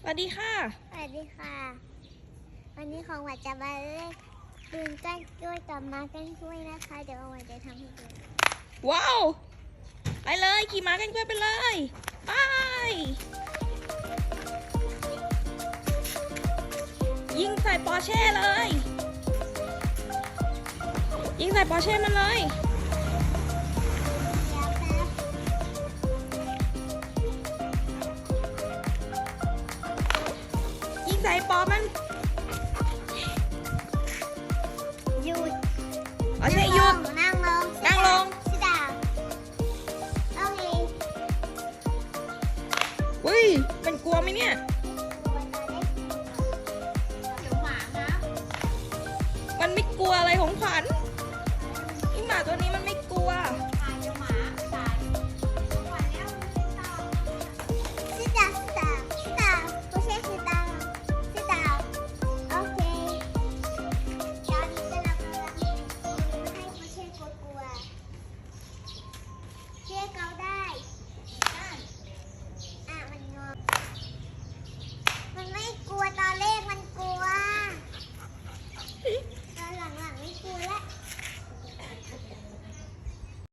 สวัสดีค่ะ สวัสดีค่ะ วันนี้ของหวานจะมาเล่นปืนก้านกล้วยกับม้าก้านกล้วยนะคะ เดี๋ยวหวานจะทำให้ดูว้าวไปเลยขี่ม้ากันกล้วยไปเลยไปยิงใส่ปอร์เช่เลย ยิงใส่ปอร์เช่มันเลย ใส่ปอมันหยุดปอร์เช่หยุดนั่งลงนั่งลงชิดาโอเคอุ้ย มันกลัวไหมเนี่ยเดี๋ยวหมานะมันไม่กลัวอะไรของขวัญไอหมาตัวนี้มันไม่กลัวเ